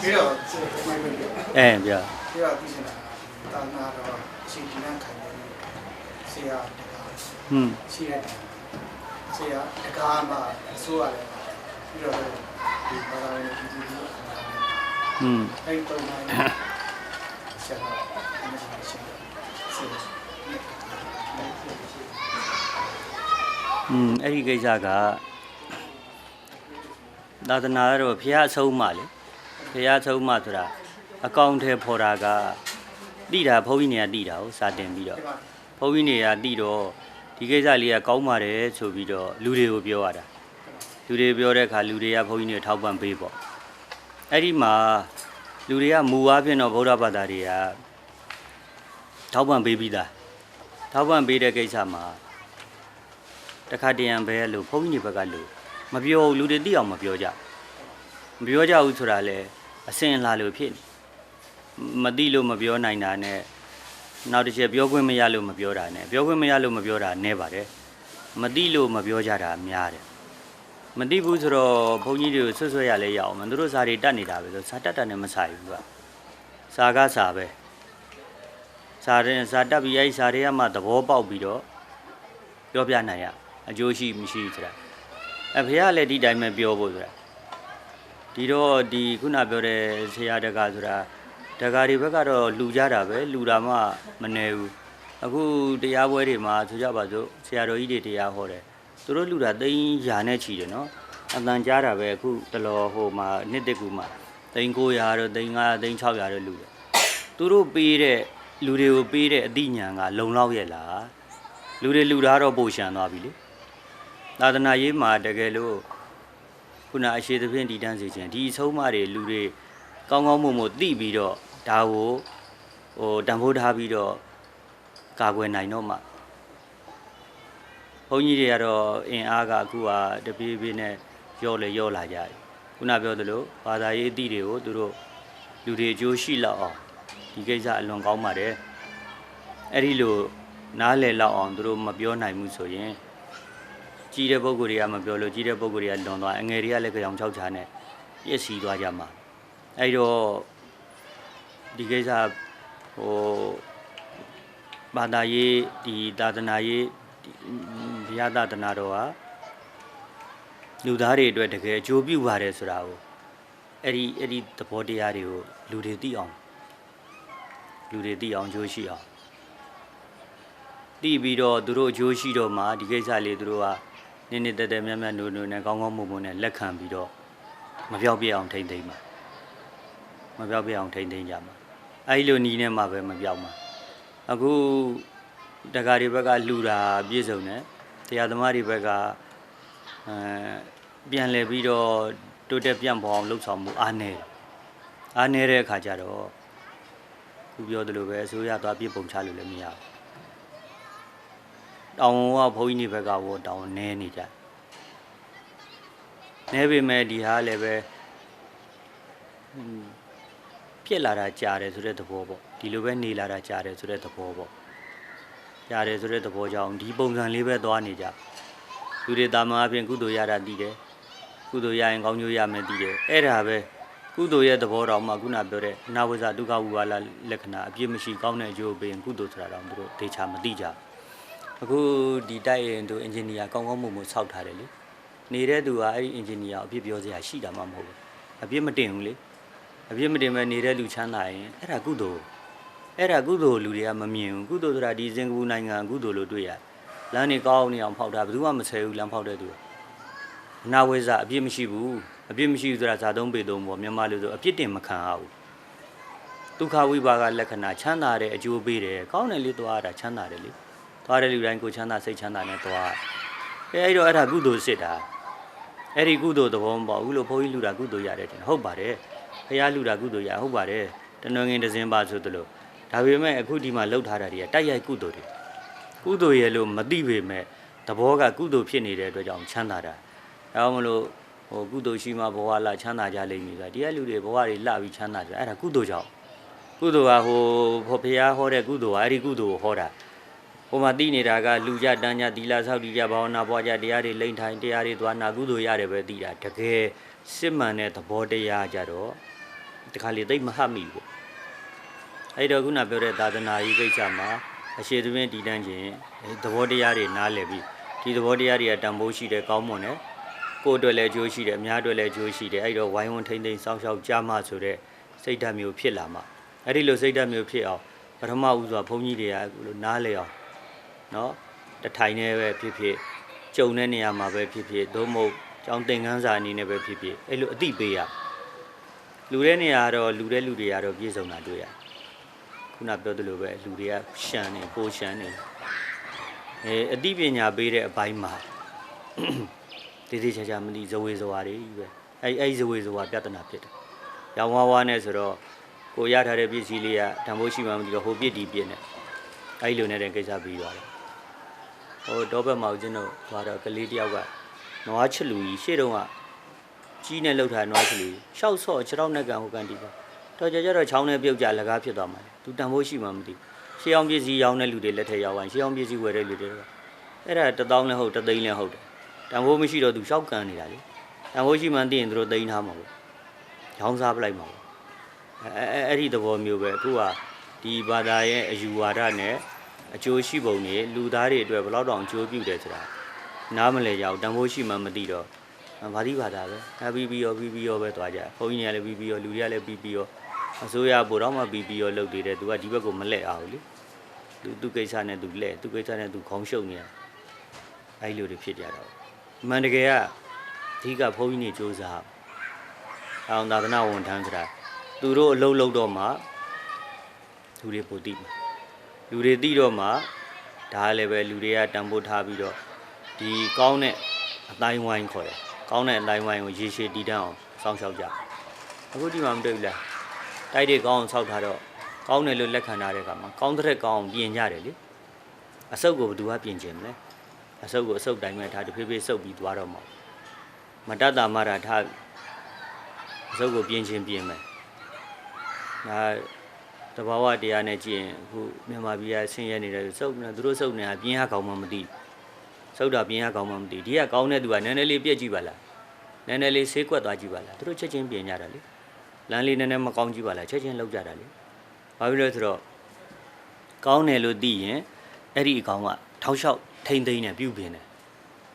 ပြီးတော့စေဘုံမိုင်းပြောအဲပြပြီးတော့ပြီးစင်တာတာနာတော့အချိန်ကြီးနဲ့ခံနေဆရာတကားဟွန်းရှိတဲ့ဆရာတကားမှာအစိုးရတယ်ပြီးတော့ဒီဘာသာရေးဒီဒီဒီဟွန်းအဲ့တော့မှဆရာအမေရှိရှိဆရာอืมအဲ့ဒီကိစ္စကသာသနာကတော့ဘုရားအဆုံးမလေ ဘုရားအဆုံးမဆိုတာအကောင့်ထဲဖော်တာကတိတာဘုန်းကြီးနေရာတိတာကိုစာတင်ပြီးတော့ဒီမှာဘုန်းကြီးနေရာတိတော့ဒီကိစ္စလေးကကောင်းပါတယ်ဆိုပြီးတော့လူတွေကိုပြောရတာလူတွေပြောတဲ့အခါလူတွေကဘုန်းကြီးတွေထောက်ပံ့ပေးပေါ့အဲ့ဒီမှာလူတွေကမူအားဖြင့်တော့ဗုဒ္ဓဘာသာတွေကထောက်ပံ့ပေးပြီးသားထောက်ပံ့ပေးတဲ့ကိစ္စမှာတခါတရံပဲလို့ဘုန်းကြီးတွေဘက်ကလို့မပြောဘူးလူတွေသိအောင်မပြောကြမပြောကြဘူးဆိုတာလေ အစင်လာလို့ဖြစ်နေမသိလို့မပြောနိုင်တာနဲ့နောက်တစ်ချက်ပြောခွင့်မရလို့မပြောတာနဲ့ပြောခွင့်မရလို့မပြောတာနဲပါတယ်မသိလို့မပြောကြတာများတယ်မသိဘူးဆိုတော့ဘုန်းကြီးတွေကိုဆွတ်ဆွတ်ရလဲရအောင်မသူတို့စာတွေတတ်နေတာပဲဆိုစာတက်တာနဲ့မဆိုင်ဘူးကစာကစာပဲစာရင်စာတက်ပြီးအဲ့ဒီစာတွေကမှသဘောပေါက်ပြီးတော့ပြောပြနိုင်ရအကျိုးရှိမရှိဆိုတာအဲဘုရားလည်းဒီတိုင်းပဲပြောဖို့ဆိုတာ ဒီတော့ဒီခုနပြောတဲ့ဆရာတကာဆိုတာတကာတွေဘက်ကတော့လှူကြတာပဲလှူတာမှမနေဘူးအခုတရားပွဲတွေမှာဆိုကြပါစို့ဆရာတော်ကြီးတွေတရားဟောတယ်သူတို့လှူတာသိန်းရာနဲ့ချီတယ်နော်အတန်ကြားတာပဲအခုတလောဟိုမှာနှစ်တက်ကူမှာသိန်း900တော့သိန်း900သိန်း600တော့လှူတယ်သူတို့ပေးတဲ့လူတွေကိုပေးတဲ့အသိဉာဏ်ကလုံလောက်ရဲ့လားလူတွေလူသားတော့ပိုရှံသွားပြီလေသာသနာရေးမှာတကယ်လို့ ခုနအရှိသဖြင့်တည်တန်းစေခြင်းဒီအဆုံးမတွေလူတွေကောင်းကောင်းမွန်မွန်သိပြီးတော့ဒါကိုဟိုတန်ဖိုးထားပြီးတော့ကာကွယ်နိုင်တော့မှဘုန်းကြီးတွေကတော့အင်အားကအခုကတပြေးပြေးနဲ့ရော့လေရော့လာကြတယ်ခုနပြောသလိုဘာသာရေးအသည့်တွေကိုသူတို့လူတွေအကျိုးရှိလောက်အောင်ဒီကိစ္စအလွန်ကောင်းပါတယ်အဲ့ဒီလိုနားလည်လောက်အောင်သူတို့မပြောနိုင်ဘူးဆိုရင် ကြီးတဲ့ပုံကိုယ်တွေကမပြောလို့ကြီးတဲ့ပုံကိုယ်တွေကလွန်သွားအငယ်တွေကလည်းကြောင်ချောက်ချာနဲ့ပြည့်စည်သွားကြမှာအဲ့တော့ဒီကိစ္စဟိုဘာသာရေးဒီသာသနာရေးဒီဘုရားသာသနာတော်ဟာလူသားတွေအတွက်တကယ်အကျိုးပြုပါတယ်ဆိုတာကိုအဲ့ဒီအဲ့ဒီသဘောတရားတွေကိုလူတွေသိအောင်လူတွေသိအောင်ကြိုးရှိအောင်တိပြီးတော့သူတို့အကျိုးရှိတော့မှဒီကိစ္စလေးသူတို့က နည်းနည်းတက်တက်မြတ်မြတ်နိုးနိုးနဲ့ကောင်းကောင်းမွန်မွန်နဲ့လက်ခံပြီးတော့မပြောက်ပြက်အောင်ထိမ့်သိမ့်ပါမပြောက်ပြက်အောင်ထိမ့်သိမ့်ကြမှာအဲဒီလိုနီးနေမှာပဲမပြောက်မှာအခုတက္ကရာတွေဘက်ကလှူတာပြည့်စုံတယ်တရားသမားတွေဘက်ကအဲပြန်လဲပြီးတော့တိုးတက်ပြန့်ပေါ်အောင်လှုပ်ဆောင်မှုအားနည်းတယ်အားနည်းတဲ့အခါကျတော့ခုပြောသလိုပဲအစိုးရသွားပြစ်ပုံချလို့လည်းမရဘူး တောင်ကဘုန်းကြီးတွေဘက်ကဘောတောင်နဲနေကြနဲပေမဲ့ဒီဟာလည်းပဲဟွန်းပြက်လာတာကြားတယ်ဆိုတဲ့သဘောပေါ့ဒီလိုပဲနေလာတာကြားတယ်ဆိုတဲ့သဘောပေါ့ကြားတယ်ဆိုတဲ့သဘောကြောင့်ဒီပုံစံလေးပဲသွားနေကြလူတွေတာမန်အပြင်ကုသိုလ်ရတာတည်တယ်ကုသိုလ်ရရင်ကောင်းကျိုးရမယ်တည်တယ်အဲ့ဒါပဲကုသိုလ်ရဲ့သဘောတော်မှာခုနပြောတဲ့အနာဝိဇ္ဇဒုက္ခဝိပါလလက္ခဏာအပြည့်မရှိကောင်းတဲ့အကျိုးပေးရင်ကုသိုလ်ဆိုတာတော့သူတို့ဒေချာမသိကြဘူး အခုဒီတိုက်ရင်သူအင်ဂျင်နီယာကောင်းကောင်းမွန်မွန်ဆောက်ထားတယ်လေနေတဲ့သူကအဲ့ဒီအင်ဂျင်နီယာအပြစ်ပြောစရာရှိတာမှမဟုတ်ဘူးအပြစ်မတင်ဘူးလေအပြစ်မတင်မဲ့နေတဲ့လူချမ်းသာရင်အဲ့ဒါကုသိုလ်အဲ့ဒါကုသိုလ်လူတွေကမမြင်ဘူးကုသိုလ်ဆိုတာဒီစင်ကာပူနိုင်ငံကုသိုလ်လို့တွေ့ရတယ်လမ်းနေကောင်းနေအောင်ဖောက်တာဘယ်သူမှမဆဲဘူးလမ်းဖောက်တဲ့သူအနာဝိဇ္ဇအပြစ်မရှိဘူးအပြစ်မရှိဘူးဆိုတာဇာသုံးပေသုံးပေါ့မြန်မာလူဆိုအပြစ်တင်မခံရဘူးဒုက္ခဝိပါကလက္ခဏာချမ်းသာတဲ့အကျိုးပေးတယ်ကောင်းတယ်လေသွားတာချမ်းသာတယ်လေ သွားတဲ့လူတိုင်းကိုချမ်းသာစိတ်ချမ်းသာနဲ့သွားအဲအဲ့တော့အဲ့ဒါကုသိုလ်စစ်တာအဲ့ဒီကုသိုလ်သဘောမပေါ့ဘူးလို့ဘုန်းကြီးလူတာကုသိုလ်ရတယ်တဲ့ဟုတ်ပါတယ်ဖះလူတာကုသိုလ်ရဟုတ်ပါတယ်တနွန်ငင်တစ်စင်းပါဆိုသလိုဒါပေမဲ့အခုဒီမှာလှုပ်ထားတာတွေကတိုက်ရိုက်ကုသိုလ်တွေကုသိုလ်ရဲ့လို့မသိပေမဲ့သဘောကကုသိုလ်ဖြစ်နေတဲ့အတွက်ကြောင့်ချမ်းသာတာဒါကြောင့်မလို့ဟိုကုသိုလ်ရှိမှဘဝလာချမ်းသာကြလိမ့်မည်ဆိုတာဒီကလူတွေဘဝတွေလှပြီးချမ်းသာကြအဲ့ဒါကုသိုလ်ကြောင့်ကုသိုလ်ကဟိုဘုရားဟောတဲ့ကုသိုလ်ကအဲ့ဒီကုသိုလ်ကိုဟောတာ ဟိုမှာတိနေတာကလူကြတန်းကြသီလဆောက်တည်ကြဘာဝနာပွားကြတရားတွေလိမ့်ထိုင်တရားတွေသွားနာကုသိုလ်ရတယ်ပဲတည်တာတကယ်စစ်မှန်တဲ့သဘောတရားကြတော့တခါလေသိပ်မဟတ်မိဘူးအဲ့တော့ခုနပြောတဲ့သာသနာရေးကိစ္စမှာအရှိသဖြင့်တည်တန်းခြင်းအဲသဘောတရားတွေနားလည်ပြီးဒီသဘောတရားတွေကတန်ဖိုးရှိတယ်ကောင်းမွန်တယ်ကိုယ့်အတွက်လည်းအကျိုးရှိတယ်အများအတွက်လည်းအကျိုးရှိတယ်အဲ့တော့ဝိုင်းဝန်းထိမ့်သိမ်းစောင့်ရှောက်ကြမှဆိုတဲ့စိတ်ဓာတ်မျိုးဖြစ်လာမှာအဲ့ဒီလိုစိတ်ဓာတ်မျိုးဖြစ်အောင်ပထမဦးစွာဘုန်းကြီးတွေကအခုလိုနားလည်အောင် နော်တထိုင်နေပဲဖြစ်ဖြစ်ကြုံတဲ့နေရာမှာပဲဖြစ်ဖြစ်သို့မဟုတ်ကျောင်းသင်ခန်းစာအနေနဲ့ပဲဖြစ်ဖြစ်အဲ့လိုအတိပေးရလူတဲ့နေရာကတော့လူတဲ့လူတွေကတော့ပြည့်စုံတာတွေ့ရခုနပြောသလိုပဲလူတွေကရှမ်းနေပိုရှမ်းနေအဲအတိပညာပေးတဲ့အပိုင်းမှာတည်တည်ချာချာမသိဇဝေဇဝါတွေကြီးပဲအဲ့အဲ့ဇဝေဇဝါပြဿနာဖြစ်တယ်။ရောင်ဝါးဝါးနဲ့ဆိုတော့ကိုရထားတဲ့ပစ္စည်းလေးကတန်ဖိုးရှိမှမသိတော့ဟိုပြစ်ဒီပြစ်နဲ့အဲ့လိုနဲ့တဲ့ကိစ္စပြီးသွားတယ်။ ဟိုတော့ဘက်မှာဦးဇင်းတို့သွားတော့ကလေးတယောက်ကနွားချလူကြီးရှေ့တုန်းကကြီးနဲ့လှုပ်ထားနွားချလူကြီးရှောက်ဆော့ခြေထောက်နဲ့ကန်ဟိုကန်တီးပါတော့ကြကြတော့ချောင်းနဲ့ပြုတ်ကြလကားဖြစ်သွားမှာလေသူတန်ဖိုးရှိမှမသိရှေးအောင်ပစ္စည်းရောင်းတဲ့လူတွေလက်ထက်ရောက်ရင်ရှေးအောင်ပစ္စည်းဝယ်တဲ့လူတွေကအဲ့ဒါတစ်သောင်းလည်းဟုတ်တစ်သိန်းလည်းဟုတ်တယ်တန်ဖိုးမရှိတော့သူရှောက်ကန်နေတာလေတန်ဖိုးရှိမှန်းသိရင်သူတို့သိမ်းထားမှာပေါ့ရောင်းစားပလိုက်မှာပေါ့အဲအဲအဲ့ဒီသဘောမျိုးပဲအခုကဒီဘာသာရဲ့အယူဝါဒနဲ့ အကျိုးရှိပုံတွေလူသားတွေအတွက်ဘယ်လောက်တောင်အကျိုးပြုတယ်ဆိုတာနားမလဲကြအောင်တန်ဖိုးရှိမှန်းမသိတော့ဘာတိဘာသာပဲအဲပြီးပြီးရောပြီးပြီးရောပဲသွားကြဘုန်းကြီးတွေကလည်းပြီးပြီးရောလူတွေကလည်းပြီးပြီးရောအစိုးရဘုတော့မှပြီးပြီးရောလုပ်သေးတယ်သူကဒီဘက်ကိုမလဲအောင်လေသူသူကိစ္စနဲ့သူလဲသူကိစ္စနဲ့သူခေါင်းရှုပ်နေတာအဲ့လိုတွေဖြစ်ကြတော့အမှန်တကယ်ကအဓိကဘုန်းကြီးတွေစူးစမ်းအောင်သာသနာဝန်ထမ်းဆိုတာသူတို့အလုံးလုံးတော့မှလူတွေပိုသိမှာ လူတွေသိတော့မှဒါလည်းပဲလူတွေကတန်ဖိုးထားပြီးတော့ဒီကောင်းတဲ့အတိုင်းဝိုင်းခေါ်တယ်ကောင်းတဲ့အတိုင်းဝိုင်းကိုရေရှည်တည်တံ့အောင်စောင့်ရှောက်ကြအခုဒီမှာမတွေ့ဘူးလားတိုက်တွေကောင်းအောင်ဆောက်ထားတော့ကောင်းတယ်လို့လက်ခံထားတဲ့အခါမှာကောင်းတဲ့ကောင်းအောင်ပြင်ကြတယ်လေအစုပ်ကိုဘယ်သူကပြင်ကျင်မလဲအဆုပ်ကိုအဆုပ်တိုင်းပဲထားတဖြည်းဖြည်းဆုပ်ပြီးသွားတော့မှာမတတ်တာမှတာထားအဆုပ်ကိုပြင်းချင်းပြင်းမယ်ဒါ တဘာဝတရားနဲ့ကြည့်ရင်အခုမြန်မာပြည်ကဆင်းရဲနေတယ်ဆုပ်နေသူတို့ဆုပ်နေတာပြင်းရကောင်းမှမသိဆုပ်တာပြင်းရကောင်းမှမသိဒီကကောင်းတဲ့သူကနည်းနည်းလေးပြက်ကြည့်ပါလားနည်းနည်းလေးဆေးကွက်သွားကြည့်ပါလားသူတို့ချက်ချင်းပြင်ကြတာလေလမ်းလေးနည်းနည်းမကောင်းကြည့်ပါလားချက်ချင်းလောက်ကြတာလေဘာဖြစ်လို့လဲဆိုတော့ကောင်းတယ်လို့သိရင်အဲ့ဒီအကောင်ကထောက်လျှောက်ထိမ့်သိမ့်နေပြုတ်ပြင်းတယ်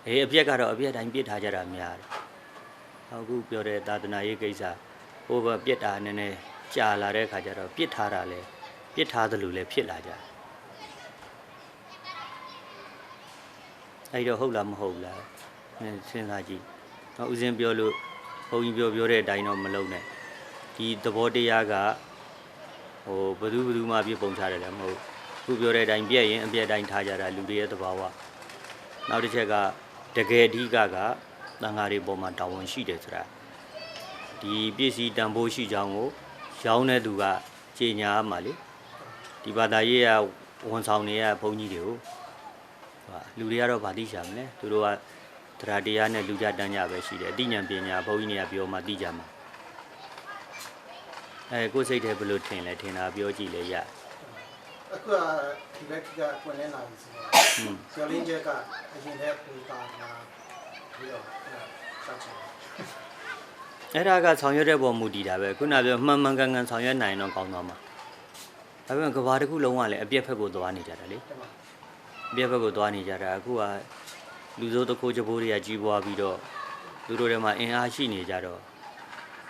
အေးအပြက်ကတော့အပြက်တိုင်းပြစ်ထားကြတာများတယ်အခုပြောတဲ့သာသနာရေးကိစ္စဟိုဘပြစ်တာနည်းနည်း ကြာလာတဲ့ခါကျတော့ပြစ်ထားတာလဲပြစ်ထားသလိုလဲဖြစ်လာကြတယ်အဲ့တော့ဟုတ်လားမဟုတ်လားအဲစဉ်းစားကြည့်တော့ဦးစင်းပြောလို့ဘုန်းကြီးပြောပြောတဲ့အတိုင်းတော့မလုပ်နဲ့ဒီသဘောတရားကဟိုဘယ်သူဘယ်သူမှပြစ်ပုံချတယ်လည်းမဟုတ်ဘူးခုပြောတဲ့အတိုင်းပြက်ရင်အပြက်တိုင်းထားကြတာလူတွေရဲ့သဘာဝနောက်တစ်ချက်ကတကယ်အဓိကကတန်ဃာတွေပေါ်မှာတာဝန်ရှိတယ်ဆိုတာဒီပစ္စည်းတန်ဖိုးရှိကြောင်းကို ရောင်းတဲ့သူကကြေညာရမှာလေဒီဘာသာရေးကဝန်ဆောင်တွေကဘုန်းကြီးတွေကိုဟာလူတွေကတော့ဗာသိချာမလဲသူတို့ကတရားတရားနဲ့လူကြတန်းကြပဲရှိတယ်အသိဉာဏ်ပညာဘုန်းကြီးတွေကပြောမှသိကြမှာအဲကိုယ်စိတ်ထဲဘယ်လိုထင်လဲထင်တာပြောကြည့်လေရအခုကဒီဘက်ကကွန်လင်းလာပြီဆိုတော့อืมကျော်လင်းချက်ကအရင်တည်းပူတာလာပြီးတော့ဆက်ချင် အဲ့ဒါကဆောင်ရွက်တဲ့ပုံမူတည်တာပဲခုနပြောမှန်မှန်ကန်ကန်ဆောင်ရွက်နိုင်တော့ကောင်းသွားမှာဒါပေမဲ့ကဘာတစ်ခုလုံးကလည်းအပြက်ဖက်ကိုသွားနေကြတာလေတယ်မှာအပြက်ဖက်ကိုသွားနေကြတာအခုကလူစိုးတစ်ခိုးကြပိုးတွေကကြီးပွားပြီးတော့လူတို့တွေမှာအင်အားရှိနေကြတော့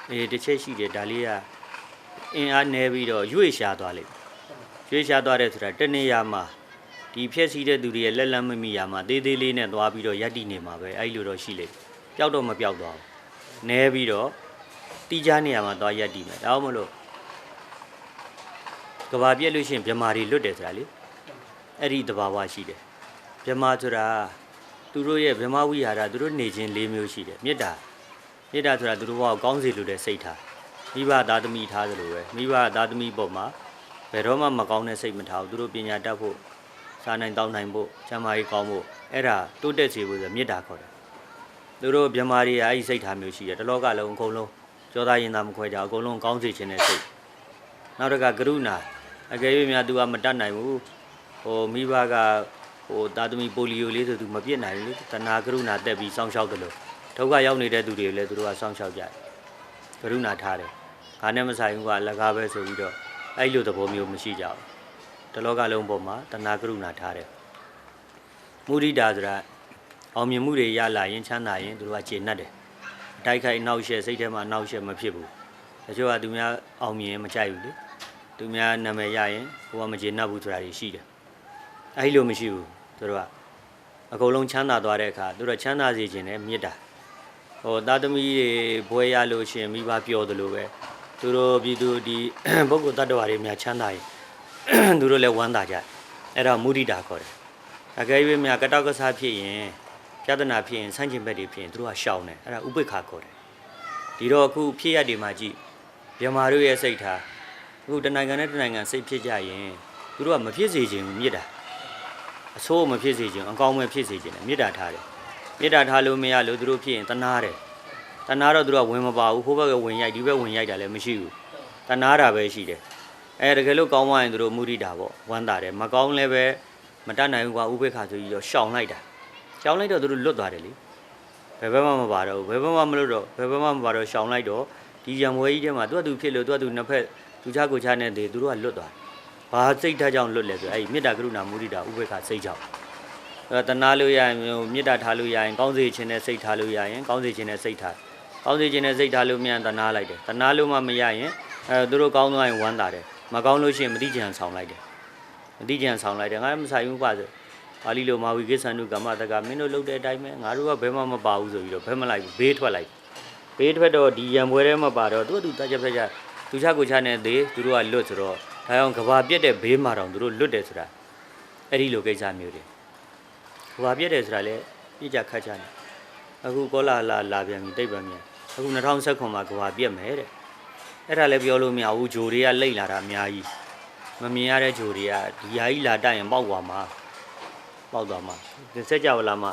အေးတစ်ချက်ရှိတယ်ဒါလေးကအင်အားနည်းပြီးတော့ရွေ့ရှားသွားလိမ့်ရွေ့ရှားသွားတယ်ဆိုတာတနေ့ရမှာဒီဖြက်စီးတဲ့သူတွေရဲ့လက်လက်မမိရမှာသေးသေးလေးနဲ့သွားပြီးတော့ရက်တည်နေမှာပဲအဲ့လိုတော့ရှိလိမ့်ပျောက်တော့မပျောက်သွားဘူး နဲပြီးတော့တီးခြားနေရာမှာသွားရက်တည်မယ်ဒါမှမဟုတ်ကဘာပြက်လို့ရှိရင်မြမာတွေလွတ်တယ်ဆိုတာလေအဲ့ဒီတဘာဝရှိတယ်မြမာဆိုတာသူတို့ရဲ့မြမဝိဟာရသူတို့နေခြင်း၄မျိုးရှိတယ်မေတ္တာမေတ္တာဆိုတာသူတို့ဘောကောင်းစေလို့တဲ့စိတ်ထားမိဘသားသမီးထားသလိုပဲမိဘသားသမီးပေါ်မှာဘယ်တော့မှမကောင်းတဲ့စိတ်မထားဘူးသူတို့ပညာတတ်ဖို့စားနိုင်တောင်းနိုင်ဖို့ကျန်းမာရေးကောင်းဖို့အဲ့ဒါတိုးတက်စေဖို့ဆိုမေတ္တာခေါ်တယ် သူတို့မြမာတွေကအဲ့ဒီစိတ်ထားမျိုးရှိတယ်တလောကလုံးအကုန်လုံးကြောသားရင်သားမခွဲကြဘူးအကုန်လုံးကောင်းစေခြင်းတဲ့စိတ်နောက်တစ်ခါကရုဏာအကယ်၍များ तू ကမတတ်နိုင်ဘူးဟိုမိဘကဟိုတာသမီပိုလီယိုလေးဆို तू မပြစ်နိုင်ဘူးလေတဏှာကရုဏာတက်ပြီးစောင့်ရှောက်တယ်လို့ဒုက္ခရောက်နေတဲ့သူတွေလည်းသူတို့ကစောင့်ရှောက်ကြတယ်ကရုဏာထားတယ်ငါနဲ့မဆိုင်ဘူးကအလကားပဲဆိုပြီးတော့အဲ့လိုသဘောမျိုးမရှိကြဘူးတလောကလုံးပေါ်မှာတဏှာကရုဏာထားတယ်မုဒိတာဆိုတာ အောင်မြင်မှုတွေရလာရင်ချမ်းသာရင်သူတို့ကကျေနပ်တယ်အတိုက်ခိုက်နောက်ရှက်စိတ်ထဲမှာနောက်ရှက်မဖြစ်ဘူးတချို့ကသူများအောင်မြင်ရင်မကြိုက်ဘူးလေသူများနာမည်ရရင်ကိုကမကျေနပ်ဘူးဆိုတာတွေရှိတယ်အဲ့လိုမရှိဘူးသူတို့ကအကုန်လုံးချမ်းသာသွားတဲ့အခါသူတို့ချမ်းသာစေခြင်းနဲ့မေတ္တာဟိုသားသမီးတွေဘွဲရလို့ရှရင်မိဘပြောသလိုပဲသူတို့ပြည်သူဒီပုဂ္ဂိုလ်တ attva တွေများချမ်းသာရင်သူတို့လည်းဝမ်းသာကြတယ်အဲ့ဒါမုဒိတာခေါ်တယ်အကယ်၍များကတောက်ကစားဖြစ်ရင် ပြဿနာဖြစ်ရင်ဆန့်ကျင်ဘက်တွေဖြစ်ရင်သူတို့ကရှောင်တယ်အဲ့ဒါဥပိ္ပခာခေါ်တယ်ဒီတော့အခုဖြစ်ရတွေမှာကြည့်မြန်မာတို့ရဲ့စိတ်ထားအခုတနိုင်ငံနဲ့တနိုင်ငံစိတ်ဖြစ်ကြရင်သူတို့ကမဖြစ်စေချင်ဘူးမြစ်တာအဆိုးမဖြစ်စေချင်ဘူးအကောင်းမဲ့ဖြစ်စေချင်တယ်မြစ်တာထားတယ်မေတ္တာထားလို့မရလို့သူတို့ဖြစ်ရင်တနာတယ်တနာတော့သူတို့ကဝင်မပါဘူးဟိုဘက်ကဝင်ရိုက်ဒီဘက်ဝင်ရိုက်တာလည်းမရှိဘူးတနာတာပဲရှိတယ်အဲတကယ်လို့ကောင်းသွားရင်သူတို့မုဒိတာပေါ့ဝမ်းသာတယ်မကောင်းလည်းပဲမတတ်နိုင်ဘူးကွာဥပေက္ခဆိုပြီးတော့ရှောင်လိုက်တာ ရှောင်လိုက်တော့သူတို့လွတ်သွားတယ်လေဘယ်ဘက်မှမပါတော့ဘူးဘယ်ဘက်မှမလွတ်တော့ဘယ်ဘက်မှမပါတော့ရှောင်လိုက်တော့ဒီရံပွဲကြီးထဲမှာသူကသူဖြစ်လို့သူကသူနှစ်ဖက်သူချကိုချနဲ့တည်းသူတို့ကလွတ်သွားတယ်ဘာစိတ်ထားကြောင့်လွတ်လဲဆိုအဲ့ဒီမေတ္တာကရုဏာမုဒိတာဥပေက္ခစိတ်ကြောင့်အဲတနာလို့ရရင်ဟိုမေတ္တာထားလို့ရရင်ကောင်းစေခြင်းနဲ့စိတ်ထားလို့ရရင်ကောင်းစေခြင်းနဲ့စိတ်ထားကောင်းစေခြင်းနဲ့စိတ်ထားလို့မြန်တနာလိုက်တယ်တနာလို့မှမရရင်အဲသူတို့ကောင်းသွားရင်ဝမ်းသာတယ်မကောင်းလို့ရှိရင်မတိကြံဆောင်လိုက်တယ်မတိကြံဆောင်လိုက်တယ်ငါလည်းမဆိုင်ဘူးပါဆို ပါဠိလိုမာဝိကိသန္တုကမ္မတကမင်းတို့လုပ်တဲ့အတိုင်းပဲငါတို့ကဘယ်မှမပါဘူးဆိုပြီးတော့ဘယ်မလိုက်ဘူးဘေးထွက်လိုက်ဘေးထွက်တော့ဒီရံပွဲထဲမှာပါတော့သူကသူတကြက်ဖက်ကြသူချကိုချနဲ့သေးသူတို့ကလွတ်ဆိုတော့ဒါကြောင့်ကဘာပြက်တဲ့ဘေးမှာတော့သူတို့လွတ်တယ်ဆိုတာအဲ့ဒီလိုကိစ္စမျိုးတွေဟွာပြည့်တယ်ဆိုတာလေပြည့်ကြခတ်ချတယ်အခုကောလာလာလာပြန်ပြီတိတ်ပံမြန်အခု2019မှာကဘာပြည့်မယ်တဲ့အဲ့ဒါလည်းပြောလို့မရဘူးဂျိုတွေကလိတ်လာတာအများကြီးမမြင်ရတဲ့ဂျိုတွေကဒီဟာကြီးလာတိုက်ရင်ပေါက်သွားမှာ ပေါက်သွားမှာဒီစက်ကြဝလာမှာ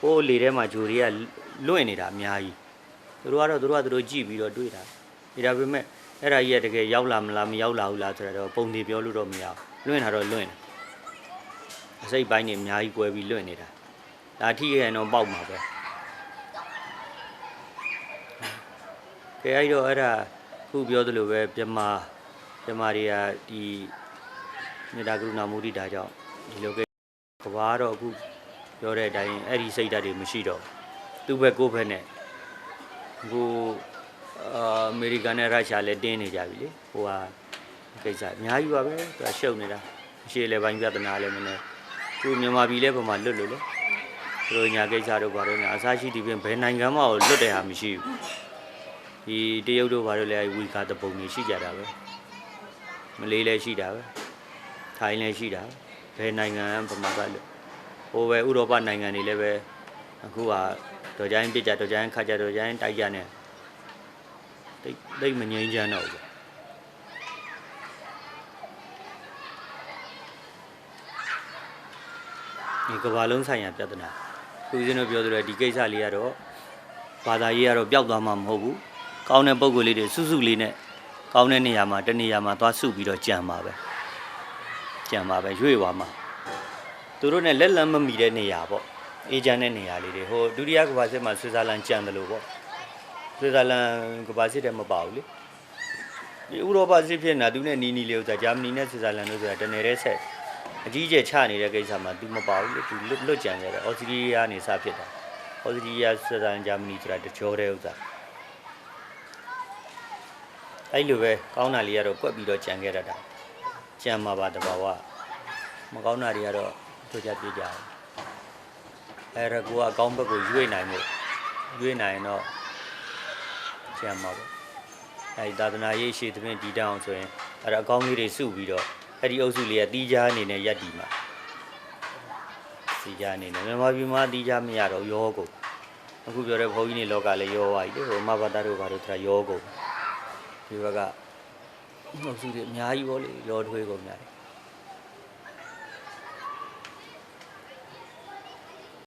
ဟိုးလေထဲမှာဂျိုတွေကလွင့်နေတာအများကြီးသူတို့ကတော့သူတို့ကသူတို့ကြည့်ပြီးတော့တွေးတာဒါပေမဲ့အဲ့ဒါကြီးကတကယ်ရောက်လာမလားမရောက်လာဘူးလားဆိုတော့ပုံတွေပြောလို့တော့မရဘူးလွင့်တာတော့လွင့်တယ်အစိတ်ပိုင်းနေအများကြီးကွဲပြီးလွင့်နေတာဒါထိရရင်တော့ပေါက်မှာပဲကဲအဲ့တော့အဲ့ဒါခုပြောသလိုပဲပြမပြမတွေကဒီမေတ္တာကရုဏာမုဒိတာကြောင့်ဒီလိုက ကဘာတော့အခုပြောတဲ့အတိုင်းအဲ့ဒီစိတ်ဓာတ်တွေမရှိတော့သူ့ဘက်ကိုယ့်ဘက်နဲ့အခုအာအမေရိကန်နဲ့ရုရှားလည်းတင်းနေကြပြီလေဟိုဟာကိစ္စအများကြီးပါပဲသူကရှုပ်နေတာအရှေ့လေပိုင်းပြဿနာလည်းမနေသူမြန်မာပြည်လဲပုံမှာလွတ်လို့လေသူတို့ညာကိစ္စတို့ဘာလို့ညာအစားရှိဒီပြင်ဘယ်နိုင်ငံမှလွတ်တဲ့ဟာမရှိဘူးဒီတရုတ်တို့ဘာလို့လဲဝီကာတပုံတွေရှိကြတာပဲမလေးလည်းရှိတာပဲထိုင်းလည်းရှိတာ ဘယ်နိုင်ငံကဗမာကလွတ်ဟိုပဲဥရောပနိုင်ငံတွေလည်းပဲအခုဟာတော်ကြိုင်းပြစ်ကြတော်ကြိုင်းခါကြတော်ကြိုင်းတိုက်ကြနေတိတ်တိတ်မငြိမ်းချမ်းတော့ဘူးဒီကမ္ဘာလုံးဆိုင်ရာပြဿနာသူဦးဇင်းတို့ပြောသလိုဒီကိစ္စလေးကတော့ဘာသာရေးကတော့ပျောက်သွားမှာမဟုတ်ဘူးကောင်းတဲ့ပုံကိုယ်လေးတွေစုစုလေးနဲ့ကောင်းတဲ့နေရာမှာတနေရာမှာသွားစုပြီးတော့ကြံပါပဲ ကြံပါပဲရွေ့သွားမှာသူတို့ ਨੇ လက်လန်းမမီတဲ့နေရာပေါ့အေဂျင့်တဲ့နေရာလေးတွေဟိုဒုတိယကမ္ဘာစစ်မှာဆွစ်ဇာလန်ကြံတယ်လို့ပေါ့ဆွစ်ဇာလန်ကမ္ဘာစစ်တဲ့မပါဘူးလေဒီဥရောပစစ်ဖြစ်နေတာသူနဲ့နီနီလေးဥစ္စာဂျာမနီနဲ့ဆွစ်ဇာလန်တို့ဆိုတာတနယ်တဲ့ဆက် အကြီးကျယ်ချနေတဲ့ကိစ္စမှာ तू မပါဘူးလေ तू လွတ်လွတ်ကြံခဲ့တယ်အော်စတြီးယားကနေစဖြစ်တာအော်စတြီးယားဆွစ်ဇာလန်ဂျာမနီဆိုတာတကြောတဲ့ဥစ္စာအဲ့လိုပဲကောင်းတာလေးကတော့ကွက်ပြီးတော့ကြံခဲ့တတ်တာ ကြံမှာပါတဘာဝမကောင်းတာတွေကတော့တို့ကြပြေးကြတယ်အဲ့ဒါကိုကအကောင်းဘက်ကိုရွေ့နိုင်မှုရွေ့နိုင်ရင်တော့ကြံမှာပေါ့အဲ့ဒီသာသနာရေးရှေ့သဖြင့်တည်တောင်းဆိုရင်အဲ့ဒါအကောင်းကြီးတွေစုပြီးတော့အဲ့ဒီအုပ်စုလေးကတီးခြားအနေနဲ့ရက်တီမှာတီးခြားအနေနဲ့မြန်မာပြည်မှာတီးခြားမရတော့ရောကုန်အခုပြောတဲ့ဘုန်းကြီးနေလောကလည်းရောသွားပြီလေဟိုမဘာသာတို့ဘာတို့ဆိုတာရောကုန်ဒီဘက်က အုပ်စုတွေအများကြီးပေါ့လေရောထွေးကုန်များတယ်